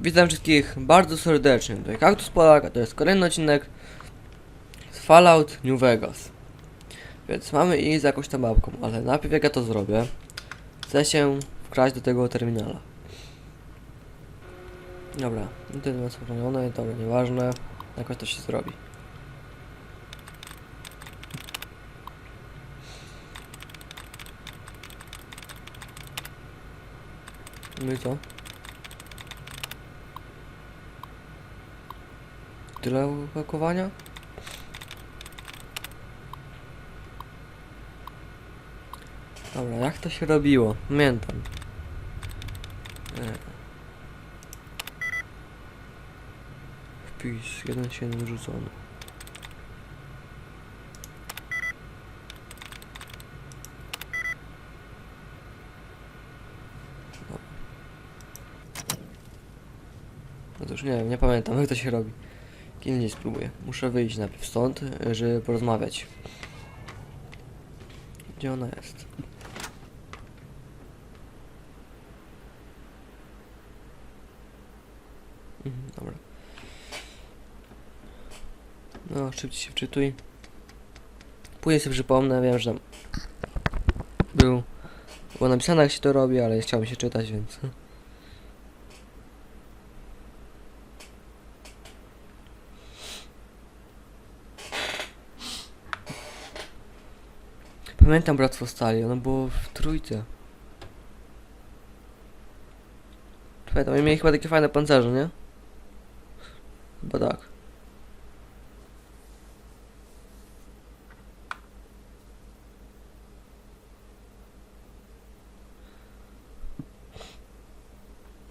Witam wszystkich bardzo serdecznie. Tutaj Kaktus Polak, a to jest kolejny odcinek z Fallout New Vegas. Więc mamy iść za jakąś tam babką, ale najpierw jak ja to zrobię, chcę się wkraść do tego terminala. Dobra, no to jest ochronione, dobra, nieważne, jakoś to się zrobi. No i co? Tyle opakowania? Dobra, jak to się robiło? Pamiętam. E. Wpis, jeden się wrzucony. Dobra. No to już nie wiem, nie pamiętam jak to się robi. Indziej spróbuję. Muszę wyjść najpierw stąd, żeby porozmawiać. Gdzie ona jest? Mhm, dobra. No, szybciej się wczytuj. Później sobie przypomnę, wiem, że tam był... Było napisane jak się to robi, ale nie chciało mi się czytać, więc... Pamiętam Bractwo Stali, ono było w trójce. Pamiętam, oni mieli chyba takie fajne pancerze, nie? Chyba tak.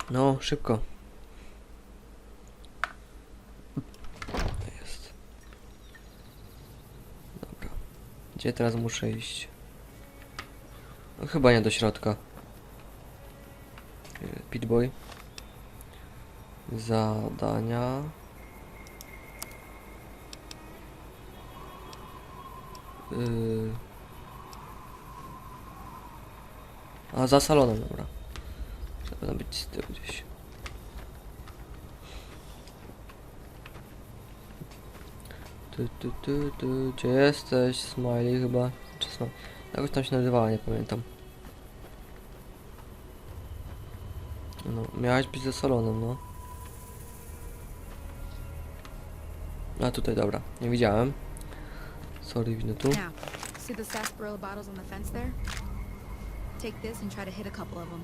No, szybko. Jest. Dobra. Gdzie teraz muszę iść? No, chyba nie do środka. Y, Pitboy. Zadania. Yy. A za salonem, dobra. Powinno być z tyłu gdzieś. Tu, tu, tu, tu, gdzie jesteś? Smiley chyba. Czy Jakoś tam się nazywała, nie pamiętam. No, miałaś być ze salonem, no. A tutaj, dobra, nie widziałem. Sorry, winę tu. Now, see the sarsaparilla bottles on the fence there? Take this and try to hit a couple of them.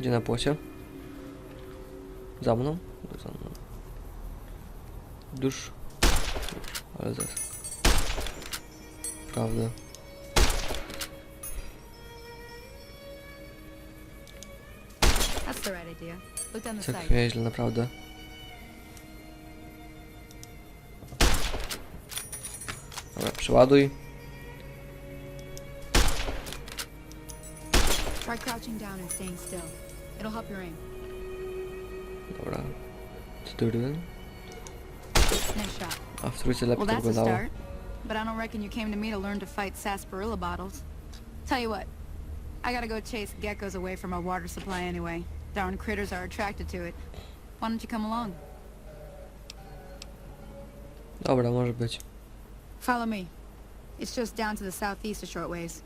Gdzie na płocie? Za mną? Za mną. Dusz. Ale zaraz. Prawda. That's the right idea. Look down the Tak nieźle, naprawdę. Dobra, przeładuj. Try crouching down and staying still. It'll help your aim. Dobra. Tytury. Nice shot. A w trójce lepiej Well, to that's a wyglądało. start. But I don't reckon you came to me to learn to fight sarsaparilla bottles. Tell you what, I gotta go chase geckos away from our water supply anyway. Darn critters are attracted to it. Why don't you come along? Dobra, może być. Follow me. It's just down to the southeast a short ways.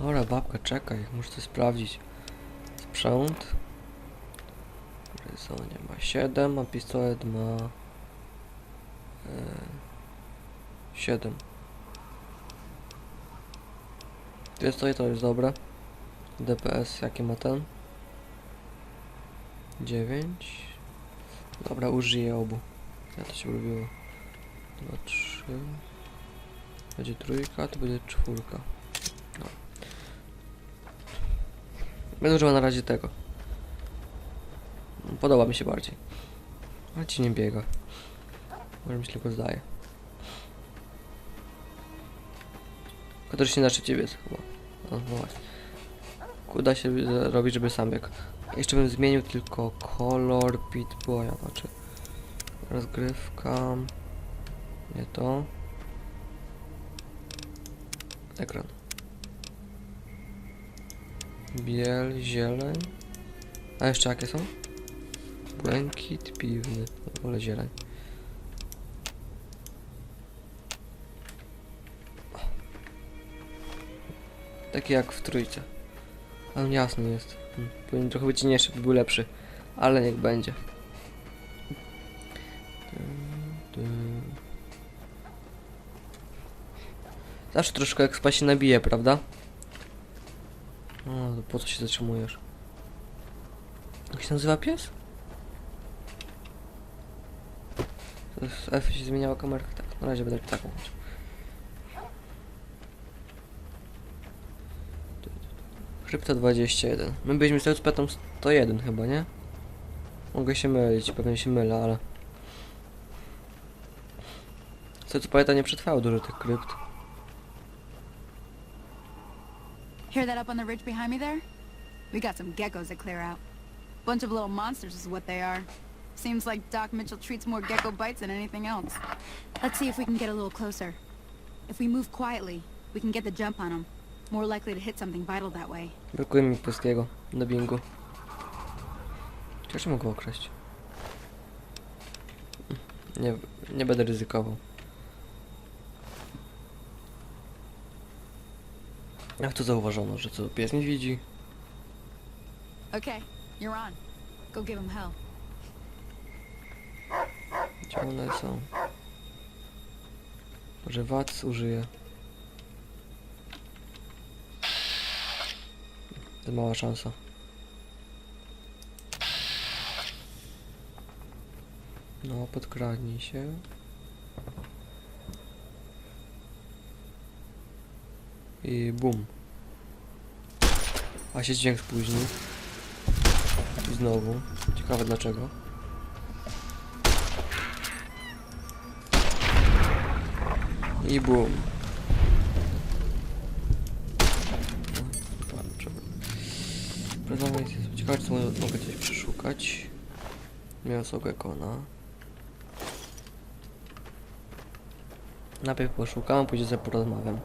Dobra, babka, czekaj, muszę coś sprawdzić. Sprzęt. Rysonie ma 7, a pistolet ma... E, 7. Jest to i to jest dobre. DPS jaki ma ten? 9. Dobra, użyję obu. Ja to się lubiło. 2, 3. Będzie trójka, to będzie czwórka. Będę używał na razie tego. Podoba mi się bardziej. Ale ci nie biega. Może mi się tylko zdaje. Też się na szybciej biec chyba. No, no właśnie. Uda się robić, żeby sam biegł. Jeszcze bym zmienił tylko kolor Pitboya, znaczy. Rozgrywka. Nie to. Ekran. Biel, zieleń. A jeszcze jakie są? Błękit piwny. Wolę zieleń. Taki jak w trójce. Ale jasny jest. Powinien trochę być ciemniejszy, by był lepszy. Ale niech będzie. Zawsze troszkę ekspa się nabije, prawda? No, po co się zatrzymujesz? Jak się nazywa pies? Jest F się zmieniała kamerka, tak. Na razie będę taką. Krypto 21. My byliśmy z petą 101 chyba, nie? Mogę się mylić, pewnie się mylę, ale... Setupeta nie przetrwało dużo tych krypt. Hear that up on the ridge behind me there? We got some geckos to clear out. Bunch of little monsters is what they are. Seems like Doc Mitchell treats more gecko bites than anything else. Let's see if we can get a little closer. If we move quietly, we can get the jump on them. More likely to hit something vital that way. Brakuje mi polskiego do bingu. Chociaż mogę okraść. Nie, nie będę ryzykował. Jak to zauważono, że co, pies nie widzi? Okay, you're on. Go give him hell. Gdzie one są? Może Wac użyje. To mała szansa. No, podkradnij się. I bum. A się dźwięk spóźnił. Znowu. Ciekawe dlaczego. I bum. Prezent jest ciekawe, co mogę coś przeszukać. Mięso gekona. Najpierw poszukam, później sobie porozmawiam.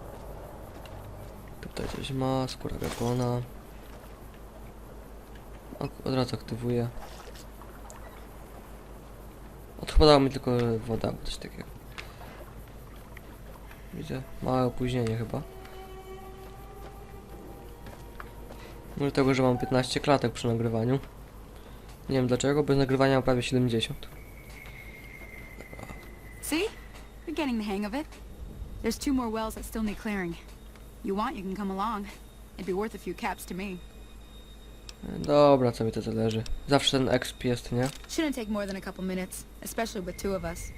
Tutaj coś ma, skóra gekona. Od razu aktywuję. Odpadała mi tylko woda, coś takiego. Widzę małe opóźnienie chyba. Może tego, że mam 15 klatek przy nagrywaniu. Nie wiem dlaczego, bez nagrywania mam prawie 70. See? You're getting the hang of it. There's two more wells that still need clearing. You want, you can come along. It'd be worth a few caps to me. Dobra, co mi to zależy. Zawsze ten exp jest, nie? Shouldn't take more than a couple minutes, especially with two of us.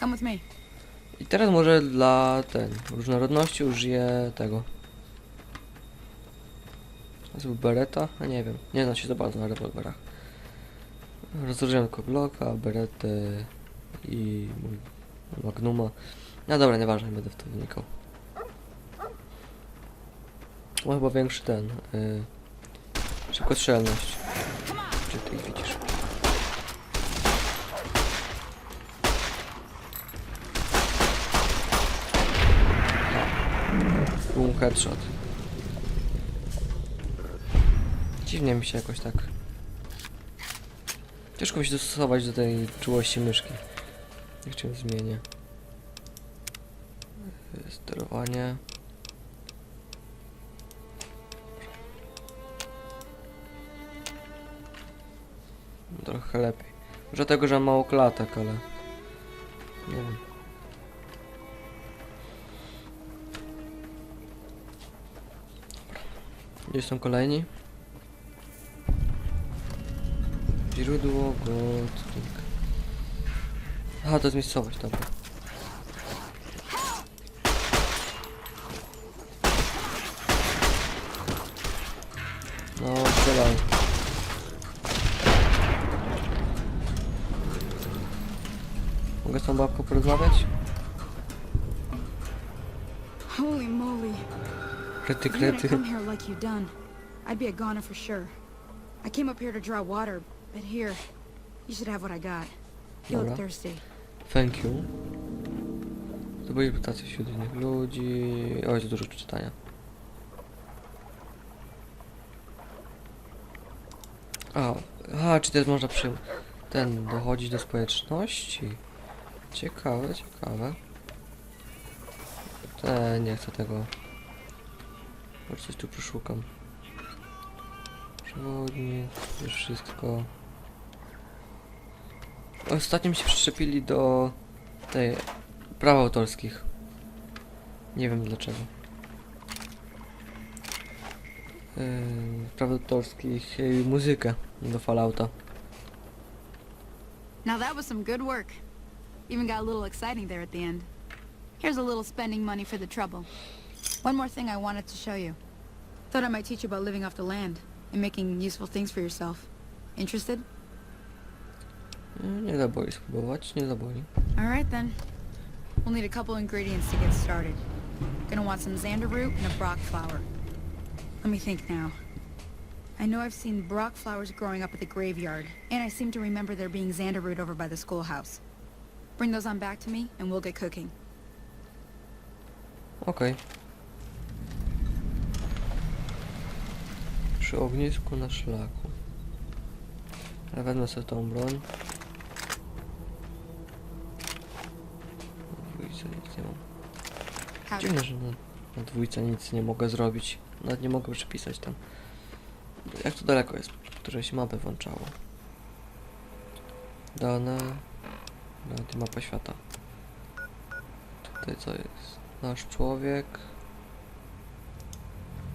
Come with me. I teraz może dla ten różnorodności użyję tego. Nazwy Beretta? A nie wiem. Nie znam się za bardzo na rewolwerach. Rozróżniam tylko Glocka, Beretę i Magnuma. No dobra, nieważne, nie będę w to wnikał. Ma chyba większy ten. Yy, szybkostrzelność. Czy ty ich widzisz? Boom, headshot. Dziwnie mi się jakoś tak... Ciężko mi się dostosować do tej czułości myszki. Jak czym zmienię. Sterowanie. Trochę lepiej. Może tego, że mam mało klatek, ale... Nie wiem. Gdzie są kolejni? Źródło, Goldring. Aha, to jest miejscowość, dobra. No, strzelaj. Mogę z tą babką porozmawiać? Holy moly. Krety, If you didn't krety. come here like you done, I'd be a goner for sure. I came up here to draw water, but here, you should have what I got. You look Dobra. thirsty. Thank you. Reputację wśród innych ludzi. Oj, jest dużo czytania. A, aha, czy też można przy ten dochodzić do społeczności? Ciekawe, ciekawe. Te, nie chcę tego. Może coś tu przeszukam. Przewodnik, już wszystko. Ostatnio się przyczepili do tej praw autorskich. Nie wiem dlaczego. Yy, praw autorskich i muzykę do Fallouta. Now that was some good work. Even got a little exciting there at the end. Here's a little spending money for the trouble. One more thing I wanted to show you. Thought I might teach you about living off the land and making useful things for yourself. Interested? Nie zaboli spróbować, nie zaboli. Alright then. We'll need a couple ingredients to get started. Gonna want some xander root and a brock flower. Let me think now. I know I've seen brock flowers growing up at the graveyard, and I seem to remember there being xander root over by the schoolhouse. Bring those on back to me, and we'll get cooking. Okej. Przy ognisku na szlaku. Ja wezmę sobie tą broń. Na dwójce nic nie mam. Howdy. Dziwne, że na, na dwójce nic nie mogę zrobić. Nawet nie mogę przepisać tam. Jak to daleko jest? Które się mapę włączało. Dane. Nawet mapa świata. Tutaj co jest? Nasz człowiek.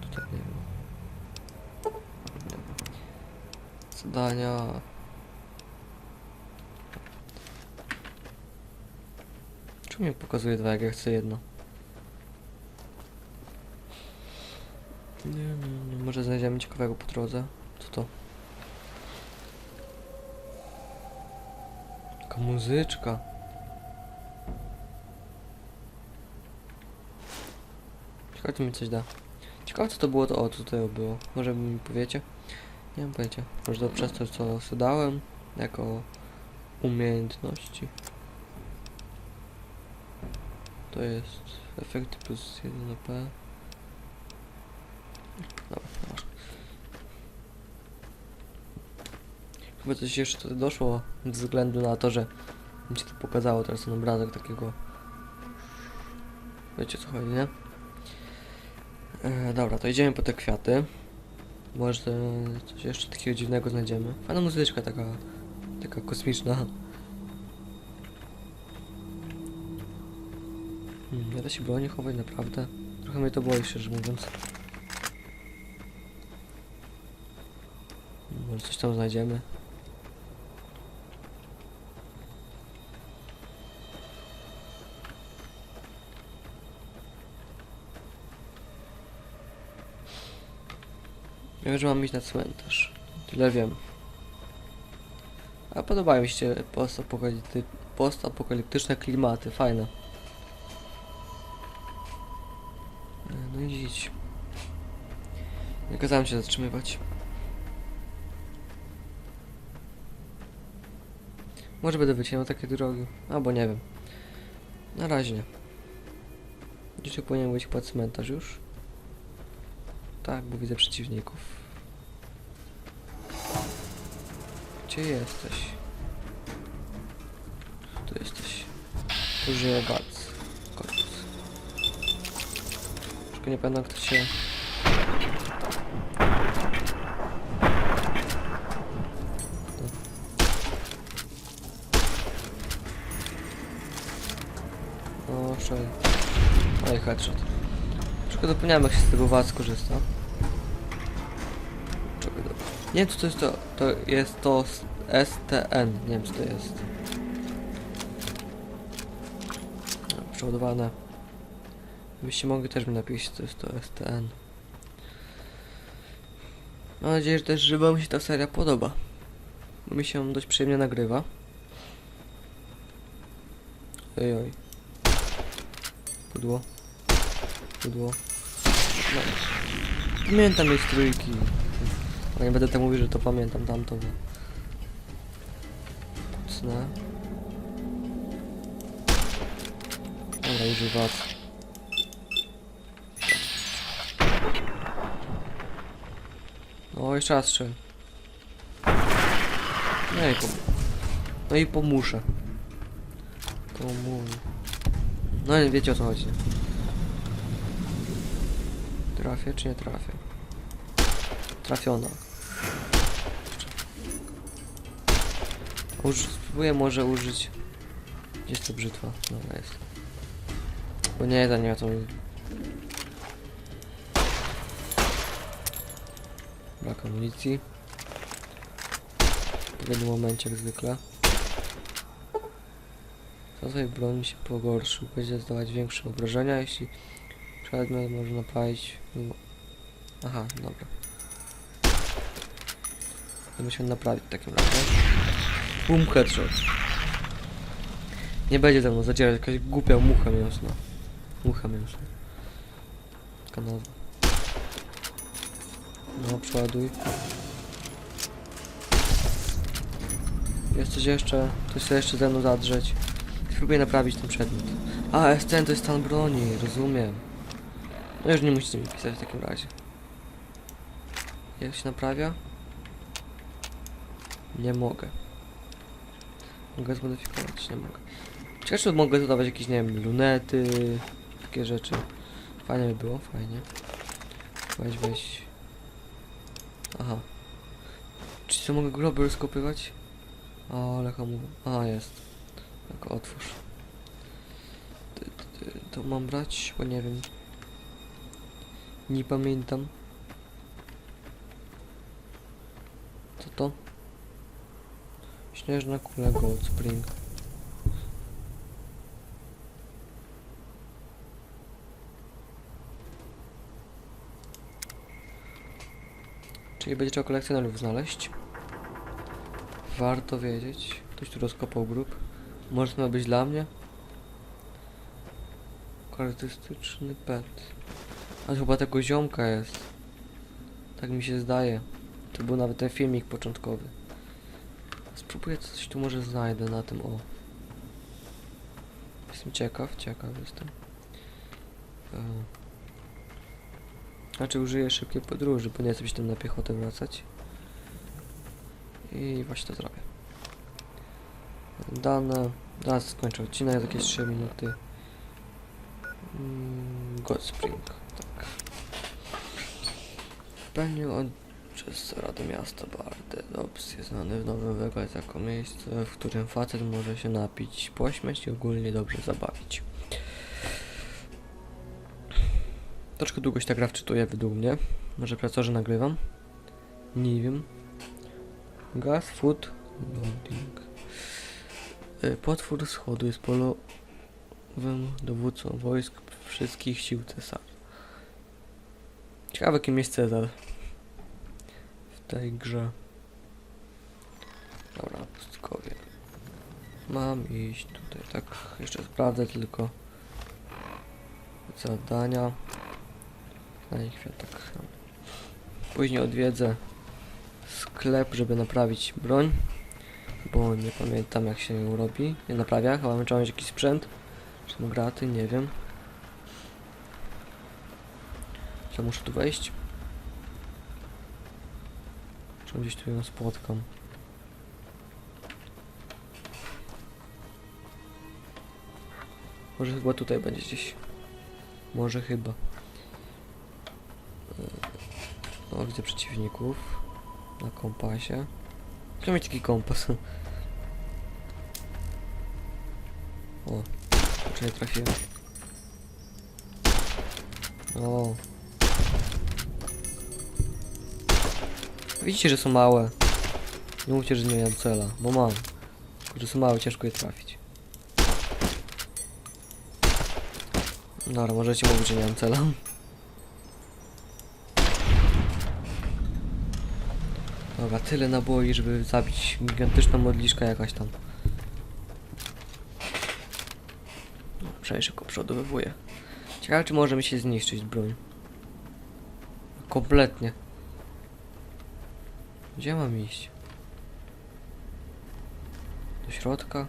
Tutaj nie wiem. Zadania. Czemu mi pokazuje dwa, jak ja chcę jedno? Nie, nie, nie. Może znajdziemy ciekawego po drodze. Co to? Taka muzyczka. Ciekawe, czy mi coś da. Ciekawe, co to było, to o, co było. Może mi powiecie? Nie mam pojęcia. Może to przez to, co dałem jako umiejętności. To jest efekty plus 1 AP. Dobra, dobra. Chyba coś jeszcze tutaj doszło ze względu na to, że mi się to pokazało teraz ten obrazek takiego. Wiecie co chodzi, nie? E, dobra, to idziemy po te kwiaty. Może coś jeszcze takiego dziwnego znajdziemy. Fajna muzyczka taka, taka kosmiczna. Hmm, nie da się broni chować, naprawdę. Trochę mnie to boi, szczerze mówiąc. Może coś tam znajdziemy. Wiem, że mam iść na cmentarz. Tyle wiem. A podobają mi się postapokalipty- postapokaliptyczne klimaty, fajne. No i idź. Nie kazałem się zatrzymywać. Może będę wycinał takie drogi, albo nie wiem. Na razie. Dzisiaj powinien być pod cmentarz już. Tak, bo widzę przeciwników. Gdzie jesteś? Tu jesteś. Tu żyje Gac. Koniec. Tylko nie pamiętam kto się... O, szaj. Oj, headshot. Troszkę zapomniałem jak się z tego was korzysta. Nie wiem co to jest to. To jest to STN. Nie wiem co to jest. Przeładowane. Byście mogli też mi napisać co jest to STN. Mam nadzieję, że też, że wam się ta seria podoba. Bo mi się dość przyjemnie nagrywa. Oj, oj. Pudło. Pudło. No. Pamiętam jej trójki. No nie będę tak mówił, że to pamiętam tamto. Bo... Mocne. Dobra, używać. No jeszcze raz strzel. No i, pom no i pomuszę. To mówię. No nie wiecie o co chodzi. Trafię czy nie trafię? Trafiona. Uż spróbuję może użyć. Gdzieś to brzytwa. Dobra jest. Bo nie, za nie ma co. Brak amunicji. W jednym momencie jak zwykle. Rodzaj broni się pogorszył. Będzie zdawać większe obrażenia, jeśli przedmiot może naprawić. Aha, dobra. To musimy naprawić w takim razie. Boom headshot. Nie będzie ze mną zadzierać jakaś głupia mucha mięsna. Mucha mięsna. Nazwa. No, przeładuj. Jest coś jeszcze? Ktoś chce jeszcze ze mną zadrzeć. Spróbuję naprawić ten przedmiot. A, STN to jest stan broni, rozumiem. No już nie musicie mi pisać w takim razie. Jak się naprawia? Nie mogę. Mogę zmodyfikować, nie mogę. Ciekawe, czy mogę dodawać jakieś, nie wiem, lunety, takie rzeczy. Fajnie by było, fajnie. Weź, weź. Aha. Czy co mogę globy rozkopywać? O, ale komu... A, jest. Tak, otwórz. To mam brać? Bo nie wiem. Nie pamiętam. Co to? Śnieżna kula Gold Spring. Czyli będzie trzeba kolekcjonerów znaleźć. Warto wiedzieć. Ktoś tu rozkopał grób. Może to być dla mnie? Charakterystyczny pet. A chyba tego ziomka jest. Tak mi się zdaje. To był nawet ten filmik początkowy. Spróbuję coś tu może znajdę na tym o. Jestem ciekaw, ciekaw jestem. E. Znaczy użyję szybkiej podróży, bo nie chcę się tam na piechotę wracać. I właśnie to zrobię. Dane. Zaraz skończę odcinek, jakieś 3 minuty. Mm, God Spring, tak. Pewnie od przez Radę Miasta Bardelops jest znany w Nowym Vegas jako miejsce, w którym facet może się napić, pośmiać i ogólnie dobrze zabawić. Troszkę długo się ta gra wczytuje według mnie. Może pracorzy nagrywam? Nie wiem. Gas, food, loading. Y, Potwór schodu jest polowym dowódcą wojsk wszystkich sił cesarza. Ciekawe kim jest Cezar tej grze. Dobra, pustkowie. Mam iść tutaj, tak jeszcze sprawdzę tylko zadania. Na ich kwiatek. Później odwiedzę sklep, żeby naprawić broń, bo nie pamiętam jak się ją robi. Nie naprawia, chyba trzeba mieć jakiś sprzęt. Czy są graty, nie wiem. Czy muszę tu wejść? Gdzieś tu ją spotkam? Może chyba tutaj będzie gdzieś. Może chyba. No, widzę przeciwników na kompasie. Chciałem mieć taki kompas. O, czy nie trafiłem? O. Widzicie, że są małe. Nie mówcie, że nie mam cela, bo mam. Tylko, że są małe, ciężko je trafić. Dobra, możecie mówić, że nie mam cela. Dobra, tyle naboi, żeby zabić gigantyczną modliszkę jakaś tam. No, przynajmniej szybko przodowywuję. Ciekawe, czy może mi się zniszczyć broń. Kompletnie. Gdzie mam iść? Do środka?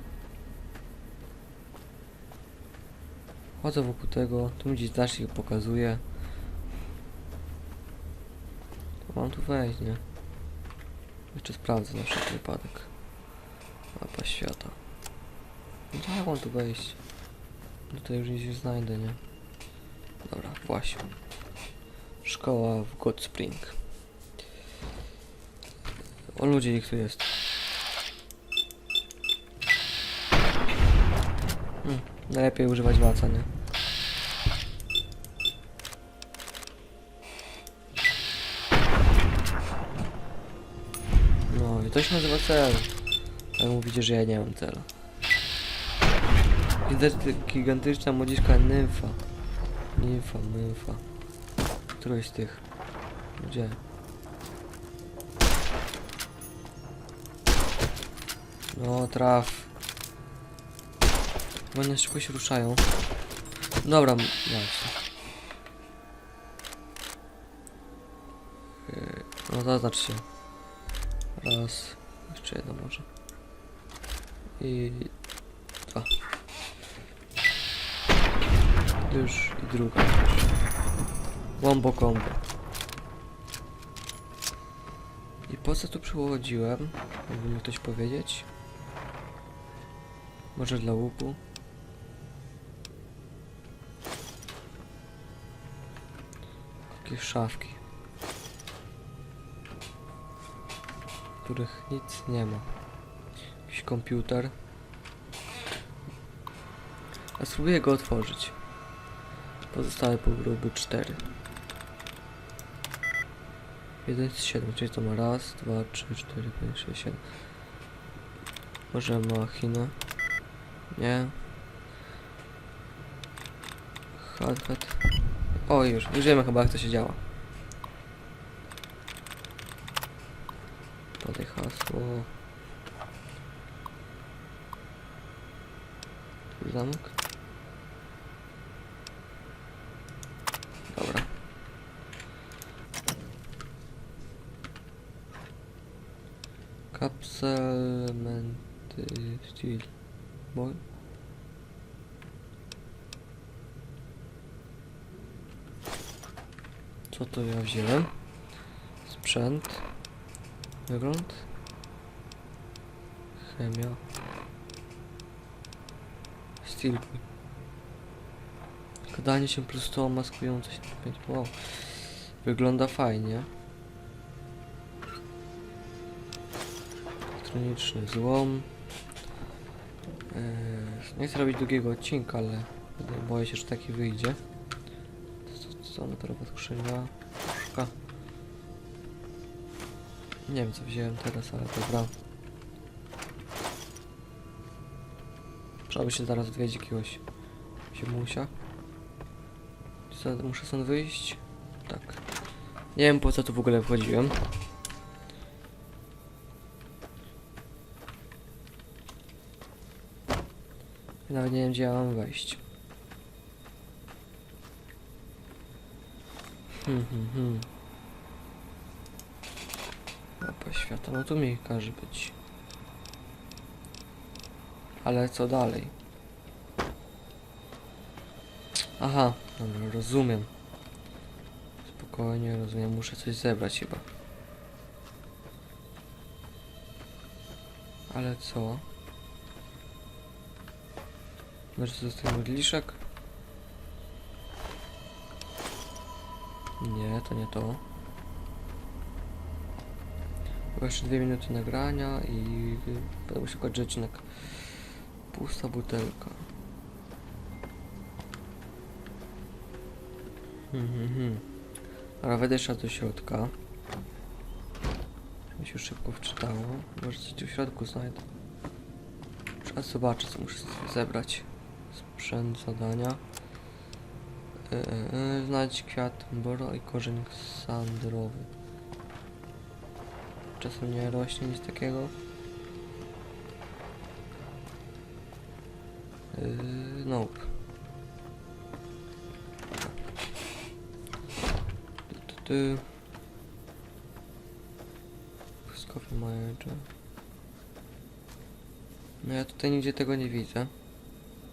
Chodzę wokół tego, tu mi gdzieś znacznik pokazuje. To mam tu wejść, nie? Jeszcze sprawdzę na wszelki wypadek. Mapa świata. No to jak mam tu wejść? Tutaj już nic nie znajdę, nie? Dobra, właśnie. Szkoła w God Spring. O ludzie ich tu jest. Hmm, najlepiej używać waca, nie? No i to się nazywa cel. Ale mówicie, że ja nie mam celu. Gigant- Gigantyczna młodziska nymfa. Nimfa, nymfa. Któryś z tych. Gdzie? No, traf. Bo one szybko się ruszają. Dobra, właśnie. Yy, No zaznacz się. Raz. Jeszcze jedno może. I dwa. Już i druga. Wombo combo. I po co tu przychodziłem? Mógłby mi ktoś powiedzieć? Może dla łuku? Jakieś szafki. Których nic nie ma. Jakiś komputer. A spróbuję go otworzyć. Pozostałe byłyby cztery. Jeden z siedmiu, czyli to ma raz, dwa, trzy, cztery, pięć, sześć, siedem. Może machinę? Nie. Hat, hat. O, już, już wiemy chyba jak to się działa. Podaj hasło. Zamek. Dobra. Kapselmenty steel. Co to ja wziąłem? Sprzęt. Wygląd. Chemia. Steel. Składanie się plus to maskujące się. Wow. Wygląda fajnie. Elektroniczny złom. Eee, nie chcę robić długiego odcinka, ale boję się, że taki wyjdzie. Co, co, co metalowa skrzynia? Puszka. Nie wiem co wziąłem teraz, ale dobra. Trzeba by się zaraz odwiedzić jakiegoś ziemusia. Muszę stąd wyjść? Tak. Nie wiem po co tu w ogóle wchodziłem. Nawet nie wiem gdzie ja mam wejść. Hmm, hmm, hmm. Mapa świata, no tu mi każe być. Ale co dalej? Aha, dobra, rozumiem. Spokojnie, rozumiem, muszę coś zebrać chyba. Ale co? Jest ten modliszek? Nie, to nie to. Chyba jeszcze dwie minuty nagrania i będę musiał szukać rzeczynek. Pusta butelka. Hmm, hmm. Dobra, wejdę jeszcze do środka. Mi się szybko wczytało. Może coś tu w środku znajdę. Trzeba zobaczyć, co muszę zebrać. Sprzęt zadania. Yy, yy, znajdź kwiat boro i korzeń sandrowy. Czasem nie rośnie nic takiego. Nope. Tu. Fuskowy manager. No ja tutaj nigdzie tego nie widzę.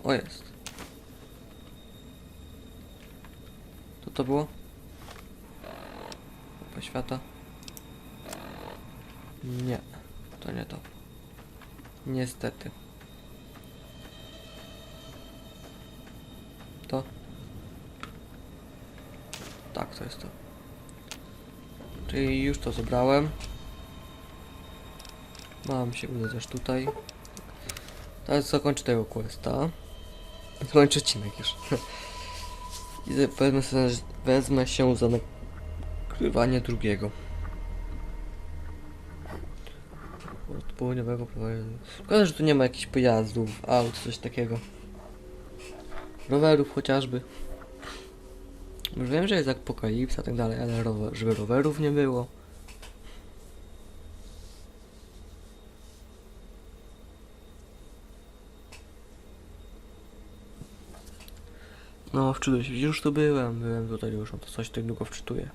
O jest. to było? Mapa świata. Nie, to nie to. Niestety. To? Tak, to jest to. Czyli już to zebrałem. Mam się udać aż tutaj. Teraz zakończę tego questa. Zakończę odcinek już. I wezmę, wezmę się za nagrywanie drugiego. Od południowego prowadzenia. Szkoda, że tu nie ma jakichś pojazdów, aut, coś takiego. Rowerów chociażby. Już wiem, że jest apokalipsa i tak dalej, ale rower, żeby rowerów nie było. No, wczytuję się. Już tu byłem, byłem tutaj już, no to coś tak długo wczytuję.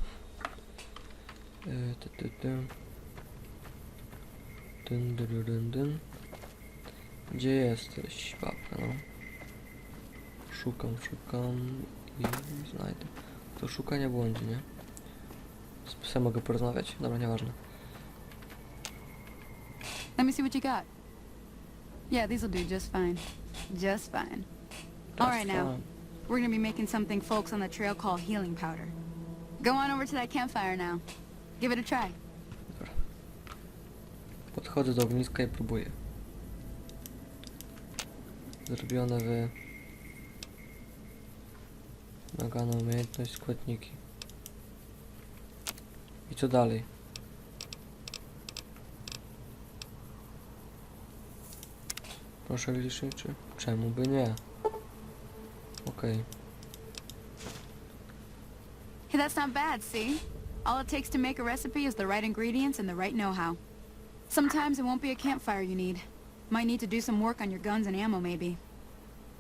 E, ty, ty, ty. Dyn, dyn, dyn, dyn. Gdzie jesteś, babka, no? Szukam, szukam i znajdę. To szuka nie błądzi, nie? Z psem mogę porozmawiać? Dobra, nieważne. Let me see what you got. Yeah, these will do just fine. Just fine. All right now. Fine. We're gonna be making something folks on the trail call healing powder. Go on over to that campfire now. Give it a try. Podchodzę do ogniska i próbuję. Zrobione w... Nagana umiejętność składniki. I co dalej? Proszę liczyć, czy... Czemu by nie? Okej. Hey, that's not bad, see? All it takes to make a recipe is the right ingredients and the right know-how. Sometimes it won't be a campfire you need. Might need to do some work on your guns and ammo, maybe.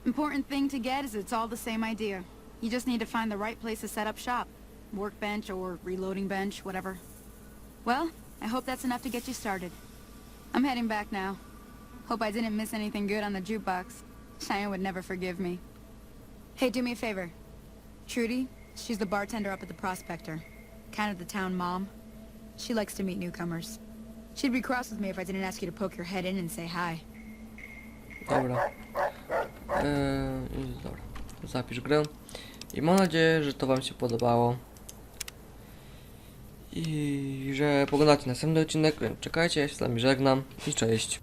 Important thing to get is it's all the same idea. You just need to find the right place to set up shop. Workbench or reloading bench, whatever. Well, I hope that's enough to get you started. I'm heading back now. Hope I didn't miss anything good on the jukebox. Cheyenne would never forgive me. Hey, do me a favor. Trudy, she's the bartender up at the Prospector. Kind of the town mom. She likes to meet newcomers. She'd be cross with me if I didn't ask you to poke your head in and say hi. Dobra. I dobra. Zapisz grę. I mam nadzieję, że to Wam się podobało. I że poglądacie następny odcinek. Czekajcie, ja się z Wami żegnam i cześć.